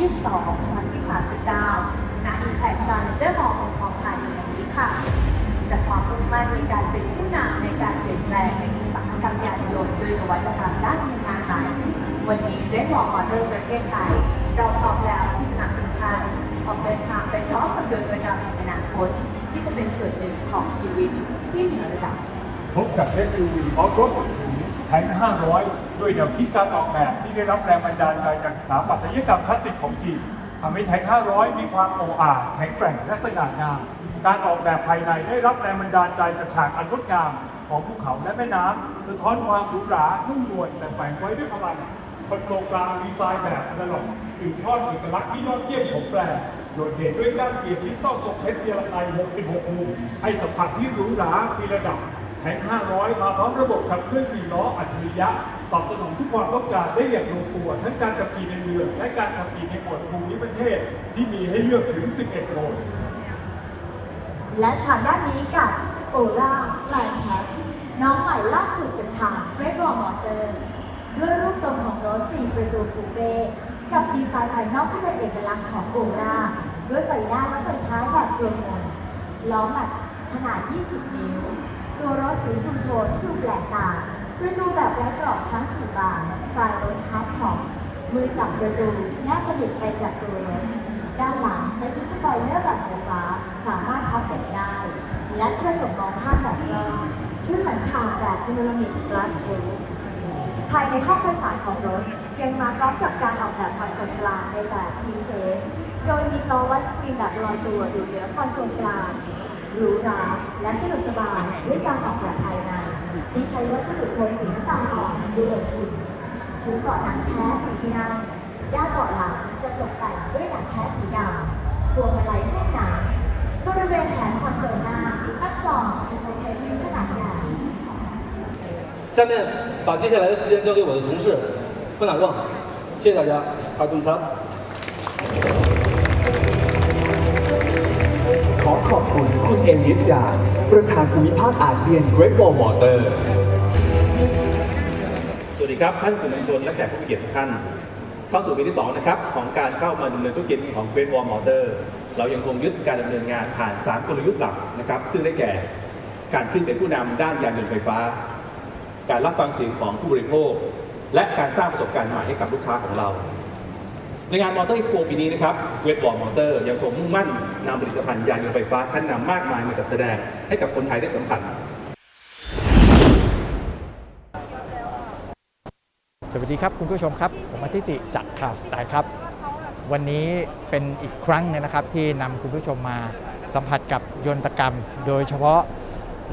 2022ครั้งที่ 39ณ Impact Challenger Mall เมืองทองธานีแห่งนี้ค่ะจากความมุ่งมั่นในการเป็นผู้นำในการเปลี่ยนแปลงในอุตสาหกรรมยานยนต์โดยนวัตกรรมด้านพลังงานใหม่วันนี้เรดวอลมอเตอร์ประเทศไทย เราพร้อมแล้วที่จะนำทุกท่านออกเดินทางไปพร้อมกับยนต์ประจำในอนาคตที่จะเป็นส่วนหนึ่งของชีวิตที่เหนือระดับพบกับ SUV Off-road สุดหรูแทง500 ด้วยแนวคิดการออกแบบที่ได้รับแรงบันดาลใจจากสถาปัตยกรรมคลาสสิกของจีนทำให้แทง500 มีความโออาแข็งแกร่งและสง่างาม การออกแบบภายในได้รับแรงบันดาลใจจากฉากอันงดงามของภูเขาและแม่น้ำสะท้อนความหรูหรานุ่มนวลแต่แฝงไว้ด้วยพลังคอนโซลกลางดีไซน์แบบอนาล็อกสืบทอดเอกลักษณ์ที่ยอดเยี่ยมของแบรนด์โดดเด่นด้วยก้านเกียร์คริสตัลทรงเพชรเจลาไน66มุมให้สัมผัสที่หรูหรามีระดับแทง500 มาพร้อมระบบขับเคลื่อน4ล้ออัจฉริยะ ตอบสนองทุกความต้องการได้อย่างลงตัว ทั้งการขับขี่ในเมืองและการขับขี่ในหมวดภูมิประเทศ ที่มีให้เลือกถึง 11โหมดและทางด้านนี้กับโอล่าไลน์แท็กน้องใหม่ล่าสุดจากทางเรดวอลมอเตอร์ด้วยรูปทรงของรถ4ประตูคูเป้กับดีไซน์ภายนอกที่เป็นเอกลักษณ์ของโอล่าด้วยไฟหน้าและไฟท้ายแบบรวมมนล้อแม็กขนาด 20 นิ้ว ตัวรถสีทูโทนที่ดูแปลกตา ประตูแบบไร้กรอบทั้งสี่บานสไตล์รถฮาร์ดท็อปมือจับประตูแนบสนิทไปกับตัวรถด้านหลังใช้ชุดสปอยเลอร์แบบไฟฟ้าสามารถพับเก็บได้ และกระจกมองข้างแบบรอบชุดหลังคาแบบพาโนรามิกกลาสรูฟภายในห้องโดยสารของรถยังมาพร้อมกับการออกแบบคอนโซลกลางในแบบ T shape โดยมีโต๊ะวัดสกรีนแบบลอยตัวอยู่เหนือคอนโซลกลางหรูหราและสะดวกสบายด้วยการออกแบบภายใน ที่ใช้วัสดุโทนสีน้ำตาลอ่อนดูอบอุ่น ชุดเบาะหนังแท้สีที่นั่งด้านเบาะหลังจะตกแต่งด้วยหนังแท้สีดำพวงมาลัยห้องน้ำบริเวณแผงคอนโซลหน้าตั้งจออินโฟเทนเมนต์ขนาดใหญ่ 下面把接下来的时间交给我的同事分享状，谢谢大家。阿坤ค คุณเอลิสจาประธานภูมิภาคอาเซียน Great Wall Motor สวัสดีครับ ท่านสื่อมวลชนและแขกผู้เกียรติทุกท่าน เข้าสู่ปีที่ 2 นะครับ ของการเข้ามาดำเนินธุรกิจของ Great Wall Motor เรายังคงยึดการดำเนินงานผ่าน 3 กลยุทธ์หลักนะครับ ซึ่งได้แก่การขึ้นเป็นผู้นำด้านยานยนต์ไฟฟ้า การรับฟังเสียงของผู้บริโภค และการสร้างประสบการณ์ใหม่ให้กับลูกค้าของเรา ในงาน Motor Expo ปีนี้นะครับ Great Wall Motor ยังคงมุ่งมั่นนำผลิตภัณฑ์ยานยนต์ไฟฟ้าชั้นนำมากมายมาจัดแสดงให้กับคนไทยได้สัมผัสสวัสดีครับ คุณผู้ชมครับ ผมอาทิติจากข่าวสไตล์ครับ วันนี้เป็นอีกครั้งหนึงนะครับที่นำคุณผู้ชมมาสัมผัสกับยนตกรรม โดยเฉพาะ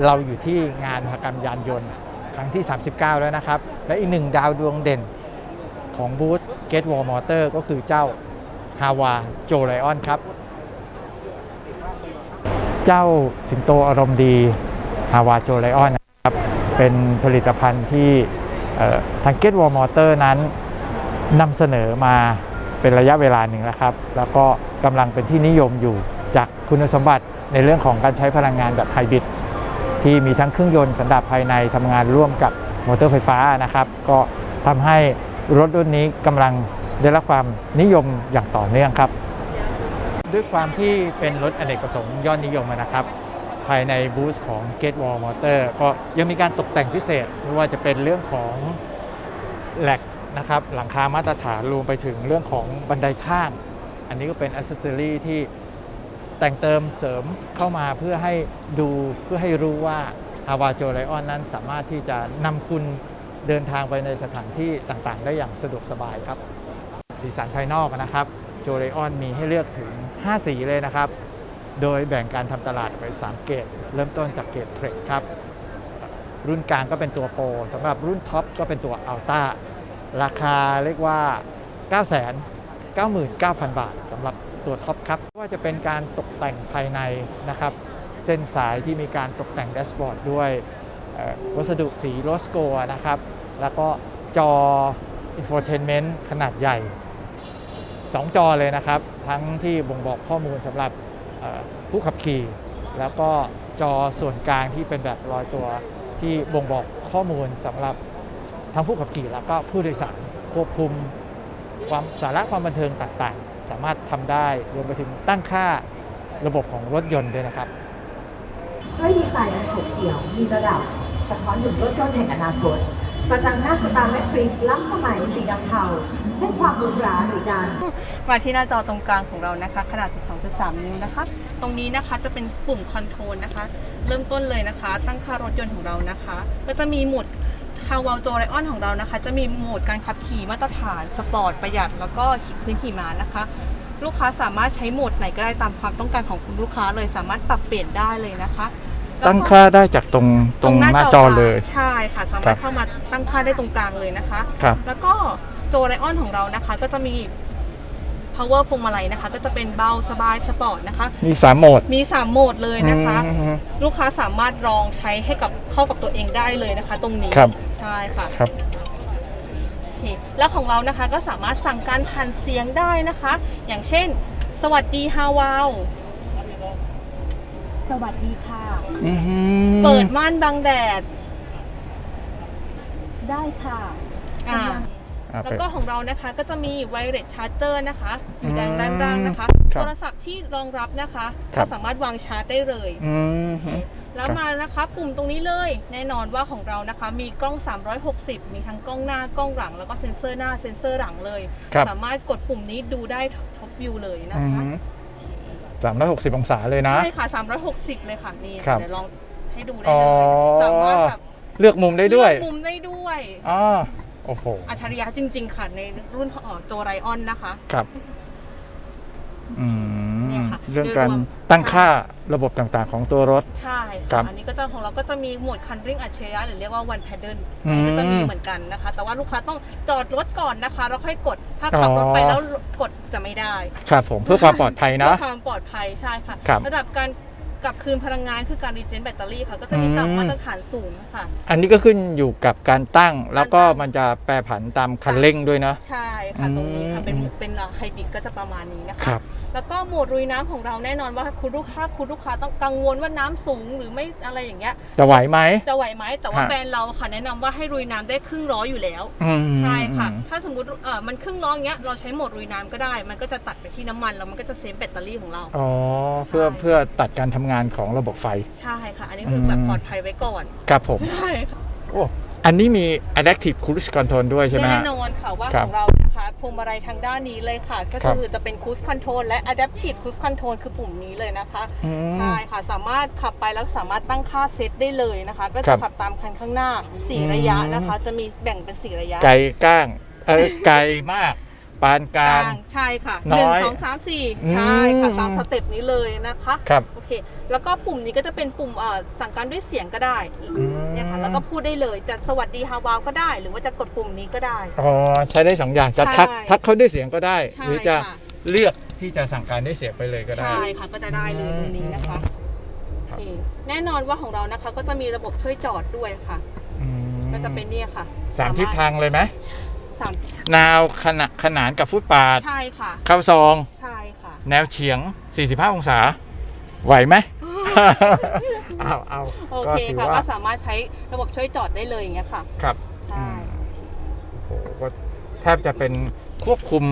เราอยู่ที่งานมหกรรมยานยนต์ ครั้งที่ 39 แล้วนะครับ และอีกหนึ่งดาวดวงเด่นของบูธ Get Wall Motor ก็คือเจ้า h a w a j o l i o n ครับ เจ้าสิงโตอารมณ์ดี h a w a j o l i o n นะครับ เป็นผลิตภัณฑ์ที่เอ่อทาง Get Wall Motor นั้นนำเสนอมาเป็นระยะเวลาหนึ่งแล้วครับ แล้วก็กำลังเป็นที่นิยมอยู่จากคุณสมบัติในเรื่องของการใช้พลังงานแบบไฮบริดที่มีทั้งเครื่องยนต์สันดาปภายในทำงานร่วมกับมอเตอร์ไฟฟ้านะครับ ก็ทำให้ รถรุ่นนี้กำลังได้รับความนิยมอย่างต่อเนื่องครับ ด้วยความที่เป็นรถอเนกประสงค์ยอดนิยมนะครับ ภายในบูธของ Get Wall Motor ก็ยังมีการตกแต่งพิเศษไม่ว่าจะเป็นเรื่องของแหลกนะครับหลังคามาตรฐานรวมไปถึงเรื่องของบันไดข้าง อันนี้ก็เป็นอ c เซสซอรีที่แต่งเติมเสริมเข้ามาเพื่อให้ดูเพื่อให้รู้ว่าอาวาโจไลออนนั้นสามารถที่จะนำคุณ เดินทางไปในสถานที่ต่างๆ ได้อย่างสะดวกสบายครับ สีสันภายนอกนะครับโจเลออนมีให้เลือกถึง 5 สีเลยนะครับ โดยแบ่งการทำตลาดเป็น 3 เกรดเริ่มต้นจากเกรดเทรดครับ รุ่นกลางก็เป็นตัวโปรสำหรับรุ่นท็อปก็เป็นตัวอัลต้าราคาเรียกว่า9 9 9 9 0 0 0 บาทสำหรับตัวท็อปครับว่าจะเป็นการตกแต่งภายในนะครับ เส้นสายที่มีการตกแต่งแดชบอร์ดด้วยวัสดุสีโรสโกนะครับ แล้วก็จออินโฟเทนเมนต์ขนาดใหญ่ 2 จอเลยนะครับ ทั้งที่บ่งบอกข้อมูลสำหรับผู้ขับขี่ แล้วก็จอส่วนกลางที่เป็นแบบลอยตัวที่บ่งบอกข้อมูลสำหรับทั้งผู้ขับขี่แล้วก็ผู้โดยสารควบคุมความสาระความบันเทิงต่างๆ สามารถทำได้รวมไปถึงตั้งค่าระบบของรถยนต์ด้วยนะครับด้วยดีไซน์อันโฉบเฉี่ยวมีระดับสะท้อนถึงรถยนต์แห่งอนาคต ประจังหน้าสตาร์แมทริกล้ำสมัยสีดำเทาให้ความหรูหราหรูดันมาที่หน้าจอตรงกลางของเรานะคะ ขนาด 12.3 นิ้วนะคะ ตรงนี้นะคะจะเป็นปุ่มคอนโทรลนะคะ เริ่มต้นเลยนะคะ ตั้งค่ารถยนต์ของเรานะคะ ก็จะมีโหมดฮาวาลโจไรออนของเรานะคะ จะมีโหมดการขับขี่มาตรฐานสปอร์ตประหยัด แล้วก็พื้นขี่ม้านะคะ ลูกค้าสามารถใช้โหมดไหนก็ได้ตามความต้องการของคุณลูกค้าเลยสามารถปรับเปลี่ยนได้เลยนะคะ ตั้งค่าได้จากตรงตรงหน้าจอเลยใช่ค่ะสาครัมารถบเข้ามาตั้งค่าได้ตรงกลางเลยนะคะครับแล้วก็โจไลออนของเรานะคะ ก็จะมี power พวงมาลัยนะคะ ก็จะเป็นเบาสบายสปอร์ตนะคะ มีสามโหมดมี3โหมดเลยนะคะอืมลูกค้าสามารถลองใช้ให้กับเข้ากับตัวเองได้เลยนะคะ ตรงนี้ครับใช่ค่ะครับโอเคแล้วของเรานะคะก็สามารถสั่งการผ่านเสียงได้นะคะ อย่างเช่น สวัสดีฮาวาว สวัสดีค่ะเปิดม่านบังแดดได้ค่ะอ่าแล้วก็ของเรานะคะก็จะมีไวเลสชาร์จเจอร์นะคะ อยู่ด้านด้านล่างนะคะโทรศัพท์ที่รองรับนะคะคก็สามารถวางชาร์จได้เลยแล้วมานะคะปุ่มตรงนี้เลย แน่นอนว่าของเรานะคะ มีกล้อง 360 มีทั้งกล้องหน้ากล้องหลัง แล้วก็เซ็นเซอร์หน้าเซ็นเซอร์หลังเลยสามารถกดปุ่มนี้ดูได้ท็อปวิวเลยนะคะ 360 องศาเลยนะ ใช่ค่ะ 360 เลยค่ะนี่เดี๋ยวลองให้ดูได้เลยสามารถแบบเลือกมุมได้ด้วยเลือกมุมได้ด้วยอ๋อโอ้โหอัจฉริยะจริง ๆ ค่ะ ในรุ่นขอโจไรออนนะคะ ครับ อืม เรื่องการโดยรวมตั้งค่าระบบต่างๆ ของตัวรถ ใช่ครัค่ะบอันนี้ก็จะของเราก็จะมีหมวดคันเร่งอัจฉริยะหรือเรียกว่า one paddle อืมก็จะมีเหมือนกันนะคะ แต่ว่าลูกค้าต้องจอดรถก่อนนะคะ แล้วค่อยกด ถ้าขับรถไปอ๋อ แล้วกดจะไม่ได้ ครับผมเพื่อความปลอดภัยนะ เพื่อความปลอดภัยใช่ค่ะครับ ระดับการ กลับคืนพลังงานคือการรีเจนแบตเตอรี่ค่ะ ก็จะมีตามอืมมาตรฐานสูงค่ะ อันนี้ก็ขึ้นอยู่กับการตั้ง แล้วก็การตั้งมันจะแปรผันตามคันเร่งด้วยนะ ใช่ค่ะตรงนี้ค่ะ เป็นอืมเป็นไฮบริดก็จะประมาณนี้นะคะครับแล้วก็โหมดรุยน้ำของเราแน่นอนว่าคุณลูกค้าคุณลูกค้าต้องกังวลว่าน้ำสูงหรือไม่อะไรอย่างเงี้ย จะไหวไหมจะไหวไหมแต่ว่าฮะแบรนด์เราค่ะแนะนำว่าให้รุยน้ำได้ครึ่งล้ออยู่แล้วอืมใช่ค่ะอืมถ้าสมมติเออมันครึ่งล้ออย่างเงี้ยเราใช้โหมดรุยน้ำก็ได้ มันก็จะตัดไปที่น้ำมันแล้วมันก็จะเซฟแบตเตอรี่ของเราอ๋อเพื่อใช่เพื่อตัดการทำงานของระบบไฟ ใช่ค่ะ อันนี้คือแบบอืมปลอดภัยไว้ก่อน ครับผม ใช่ค่ะโอ้อันนี้มี adaptive cruise control ด้วยใช่ไหมแน่ฮะ นอนค่ะว่าครัขบองเรานะคะพวงมาลัยทางด้านนี้เลยค่ะ ก็ครับคือจะเป็น cruise control และ adaptive cruise control คือปุ่มนี้เลยนะคะ อืมใช่ค่ะ สามารถขับไปแล้วสามารถตั้งค่าเซตได้เลยนะคะ ก็ครัจะบ ขับตามคันข้างหน้าอืม4ระยะนะคะ จะมีแบ่งเป็น 4 ระยะ ไกลก้าง เออไกลมาก ปานกกลาลางงใช่ค่ะน้หนึ่งอยสองสามสี่อืมใช่ค่ะตามสเต็ปนี้เลยนะคะครับโอเค แล้วก็ปุ่มนี้ก็จะเป็นปุ่มเอ่อสั่งการด้วยเสียงก็ได้มเนี่ยค่ะแล้วก็พูดได้เลยจะสวัสดีฮาวาวก็ได้ หรือว่าจะกดปุ่มนี้ก็ได้ อ๋อใช้ได้สองอย่างจะใช่ ทักทักเขาด้วยเสียงก็ได้ ใช่หรือจะค่ะเลือกที่จะสั่งการด้วยเสียงไปเลยก็ได้ ใช่ค่ะก็จะได้เลยตรงนี้นะคะโอเคแน่นอนว่าของเรานะคะก็จะมีระบบช่วยจอดด้วยค่ะ อืมก็จะเป็นเนี่ยค่ะสามทิศทางเลยไหม สามนาวขนาขนานกับฟุตปาดใช่ค่ะ เข้าซอง ใช่ค่ะ แนวเฉียง 45 องศา ไหวไหม เอาเอาโอก็เคถือค่ะว่าก็สามารถใช้ระบบช่วยจอดได้เลยอย่างเงี้ยค่ะ ครับใช่โอ้โหก็แทบจะเป็นควบคุม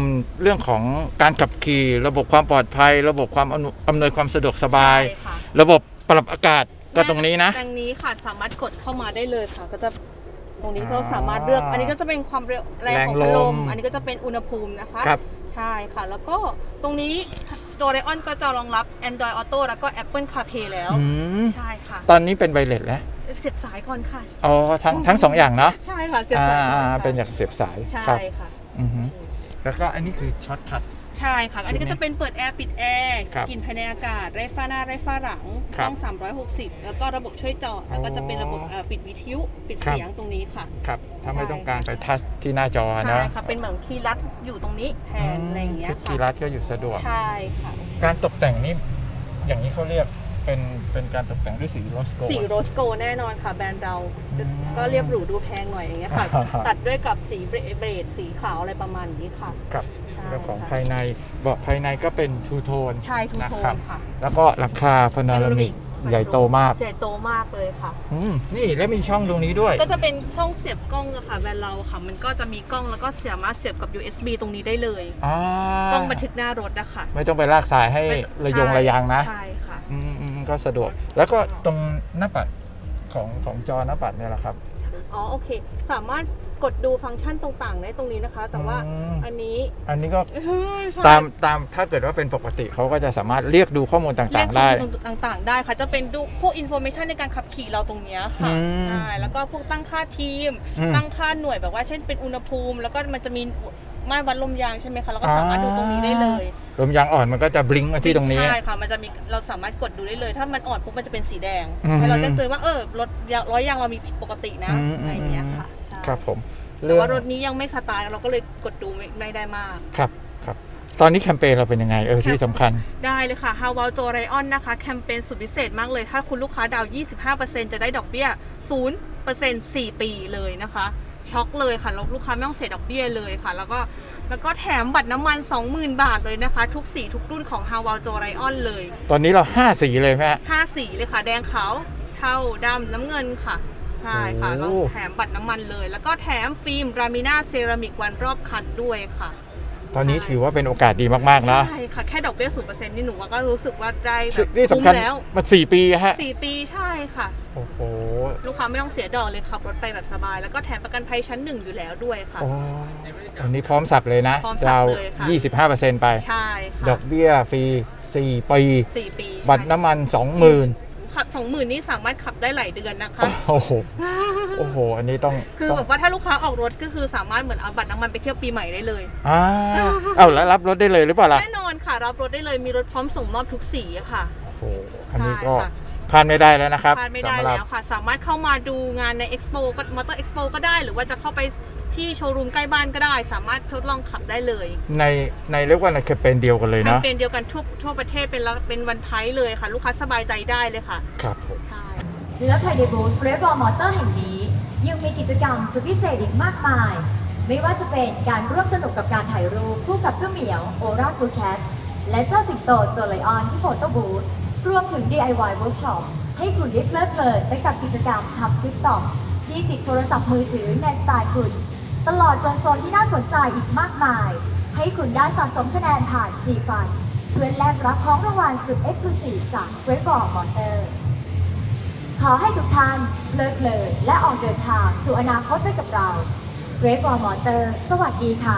เรื่องของการขับขี่ ระบบความปลอดภัย ระบบความอำนวยอำนวยความสะดวกสบาย ใช่ค่ะระบบปรับอากาศก็ตรงนี้นะ ตรงนี้ค่ะสามารถกดเข้ามาได้เลยค่ะ ก็จะ ตรงนี้ก็อ๋อสามารถเลือก อันนี้ก็จะเป็นความเร็วแรงของแรงพัดลลมมอันนี้ก็จะเป็นอุณหภูมินะคะครับ ใช่ค่ะ แล้วก็ตรงนี้โจไ r ออนก็จะรองรับ Android Auto แล้วก็ Apple CarPlay แล้ว อืมใช่ค่ะ ตอนนี้เป็นไวเลสแล้วเสียบสายก่อนค่ะ อ๋อทั้งทั้งสองอย่างเนาะใช่ค่ะ เสียบอ่าสายก่อนอ่าค่ะเป็นอย่างเสียบสายใช่ครับค่ะ อือฮึแล้วก็อันนี้คือช็อตคัท ใช่ค่ะ อันนี้ก็จะเป็นเปิดแอร์ปิดแอร์ครับกลิ่นภายในอากาศไร้ฝ้าหน้าไร้ฝ้าหลังครักบล้อง 360 แล้วก็ระบบช่วยจอดแล้วก็จะเป็นระบบเอ่อปิดวิทยุปิดครับ เสียงตรงนี้ค่ะ ครับถ้าไม่ใช่ต้องการไปทัชที่หน้าจอใช่นะค่ะ เป็นเหมือนคีย์ลัดอยู่ตรงนี้แทนอะไรอย่างเงี้ยทุกค่ะกีรัฐก็อยู่สะดวก ใช่ค่ะ การตกแต่งนี่อย่างนี้เขาเรียกเป็นเป็นการตกแต่งด้วยสีโรสโก สีโรสโกแน่นอนค่ะแบรนด์เราจะอืมก็เรียบหรูดูแพงหน่อยอย่างเงี้ยค่ะอ่าฮะตัดด้วยกับสีเบรเบรดสีขาวอะไรประมาณนี้ค่ะกับ ใช่เรื่องของค่ะภายในเบาะภายในก็เป็นทูโทนใช่ทูโทนนะครับค่ะ แล้วก็หลังคาพานารามิก Panoramic ส่ใหญ่โตมากใหญ่โตมากเลยค่ะ อืมนี่แล้วมีช่องตรงนี้ด้วย ก็จะเป็นช่องเสียบกล้องอะค่ะแบรนด์เราค่ะ มันก็จะมีกล้องแล้วก็สามารถเสียบกับ USB ตรงนี้ได้เลย อ่ากล้องบันทึกหน้ารถอะค่ะไม่ต้องไปลากสายให้ไม่ระยงระยางนะใช่ค่ะ อืมอืมก็สะดวก แล้วก็ตรงหน้าปัดของของจอหน้าปัดเนี่ยแหละครับ อ๋อโอเค สามารถกดดูฟังก์ชันต่างๆได้ตรงนี้นะคะ แต่ว่าอืม อันนี้อันนี้ก็ใช่ตามตามถ้าเกิดว่าเป็นปกติเขาก็จะสามารถเรียกดูข้อมูลเรีต่ายกงๆได้ ข้อมูลต่างๆ ได้ค่ะ จะเป็นดูพวกอินโฟเมชันในการขับขี่เราตรงเนี้ยค่ะอืมใช่แล้วก็พวกตั้งค่าทีม อืมตั้งค่าหน่วยแบบว่าเช่นเป็นอุณหภูมิ แล้วก็มันจะมี ม่านวัดลมยางใช่ไหมคะแล้วก็สามารถดูตรงนี้ได้เลย ลมยางอ่อนมันก็จะบลิงก์มาที่ตรงนี้ ใช่ค่ะ มันจะมีเราสามารถกดดูได้เลย ถ้ามันอ่อนปุ๊บมันจะเป็นสีแดงอืม ให้เราแจ้งเตือนว่าเออรถยางร้อยยางเรามีผิดปกตินะอืมอะไรอย่างเงี้ยค่ะใช่ครับผมแต่ว่ารถนี้ยังไม่สตาร์ทเราก็เลยกดดูไม่ไม่ได้มาก ครับครับ ตอนนี้แคมเปญเราเป็นยังไงเออที่สำคัญ ได้เลยค่ะ h a w a l j o r i o n นะคะ แคมเปญสุดพิเศษมากเลย ถ้าคุณลูกค้าดาว25%จะได้ดอกเบี้ย 0% 4 ปีเลยนะคะ ช็อกเลยค่ะแล้วลูกค้าไม่ต้องเสียดอกเบี้ยเลยค่ะ แล้วก็แล้วก็แถมบัตรน้ำมัน 20,000 บาทเลยนะคะ ทุกสีทุกรุ่นของ h a w a l j o r i o n เลย ตอนนี้เราห้าสีเลยไหมฮะ5สีเลยค่ะ แดงขาวเทาดำน้ำเงินค่ะ ใช่ค่ะโอ้เราแถมบัตรน้ำมันเลย แล้วก็แถมฟิล์มรามิน่าเซรามิกวันรอบคันด้วยค่ะ ตอนนี้ถือว่าเป็นโอกาสดีมากๆนะใช่ค่ะ แค่ดอกเบี้ย0%นี่หนูว่าก็รู้สึกว่าได้แบบนี่สำคุ้มคัญแล้วมาสี่ปีฮะสี่ปีใช่ค่ะ โอ้โหลูกค้าไม่ต้องเสียดอกเลยขับรถไปแบบสบาย แล้วก็แถมประกันภัยชั้นหนึ่งอยู่แล้วด้วยค่ะโอ้อันนี้พร้อมสับเลยนะพร้อมสับดาวเลยค่ะ ยี่สิบห้าเปอร์เซ็นต์ไป ใช่ค่ะดอกเบี้ยฟรีสี่ปี สี่ปีบัตรน้ำมันสองหมื่น ขับสองหมื่นนี่สามารถขับได้หลายเดือนนะคะ โอ้โหโอ้โห อันนี้ต้องคือต้องแบบว่าถ้าลูกค้าออกรถก็คือสามารถเหมือนเอาบัตรน้ำมันไปเที่ยวปีใหม่ได้เลยอ่าเอาแล้วรับรถได้เลยหรือเปล่าล่ะแน่นอนค่ะ รับรถได้เลยมีรถพร้อมส่งมอบทุกสีอะค่ะโอ้โหอันนี้ก็ใช่ค่ะพลาดไม่ได้แล้วนะครับพลาดไม่ได้สำหรับแล้วค่ะ สามารถเข้ามาดูงานในเอ็กซ์โปก็มอเตอร์เอ็กซ์โปก็ได้หรือว่าจะเข้าไป ที่โชว์รูมใกล้บ้านก็ได้ สามารถทดลองขับได้เลยในในเรียกว่าในแคมเปญเดียวกันเลยแคมเนาะเปญเดียวกันทั่วทั่วประเทศเป็นละเป็นวันไพร์เลยค่ะ ลูกค้าสบายใจได้เลยค่ะ ครับผม ใช่ และภายในบูธเกร t บอลมอเตอร์แห่งนี้ ยังมีกิจกรรมสุดพิเศษอีกมากมาย ไม่ว่าจะเป็นการร่วมสนุกกับการถ่ายรูปคู่กับเจ้าเหมียวโอราคูแคทและเจ้าสิงโตโจไลออนที่โฟโต้บูธรวมถึง DIY Workshop ให้คุณได้เพลิดเพลินไปกับกิจกรรมทำคลิปต่อที่ติดโทรศัพท์มือถือในสไตล์คุณ ตลอดจนโซนที่น่าสนใจอีกมากมาย ให้คุณได้สะสมคะแนนผ่าน G Fun เพื่อแลกรับของรางวัลสุดเอ็กซ์คลูซีฟจากเกร t บอร์ดมอเตอร์ ขอให้ทุกท่านเพลิดเพลินและออกเดินทางสู่อนาคตไปกับเราเกร t บอร์ดมอเตอร์ สวัสดีค่ะ